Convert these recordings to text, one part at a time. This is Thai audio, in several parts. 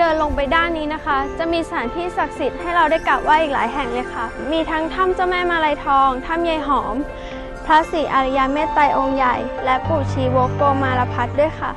เดินลงไปด้านนี้นะคะ จะมีสถานที่ศักดิ์สิทธิ์ให้เราได้กราบไหว้อีกหลายแห่งเลยค่ะ มีทั้งถ้ำเจ้าแม่มาลัยทองถ้ำยายหอม พระศรีอริยเมตไตรองค์ใหญ่ และปู่ชีวกโกมารพัฒด้วยค่ะ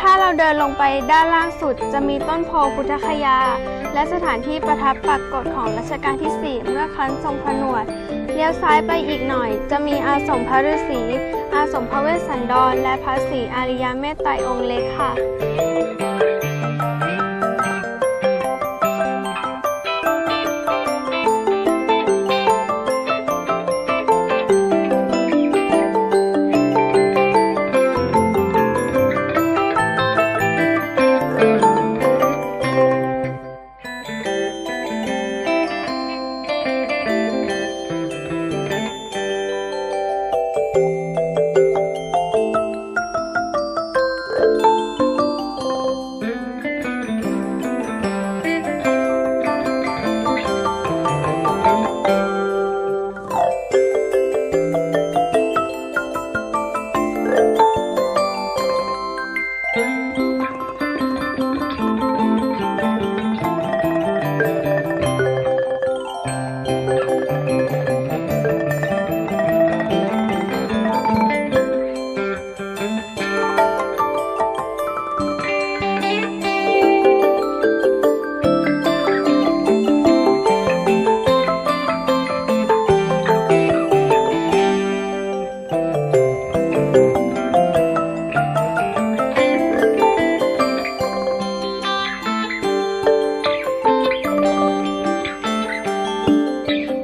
ถ้าเราเดินลงไปด้านล่างสุดจะมีต้นโพพุทธคยา และสถานที่ประทับปักกฎของรัชกาลที่ 4 เมื่อครั้นทรงผนวด เลี้ยวซ้ายไปอีกหน่อย จะมีอาสมพระฤาษี อาสมพระเวสสันดร และพระศรีอาริยเมตไตรองค์เล็กค่ะ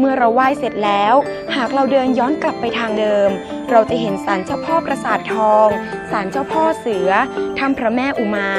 มื่อเราไหว้เสร็จแล้ว หากเราเดินย้อนกลับไปทางเดิม เราจะเห็นศาลเจ้าพ่อประสาททองศาลเจ้าพ่อเสือถ้ำพระแม่อุมา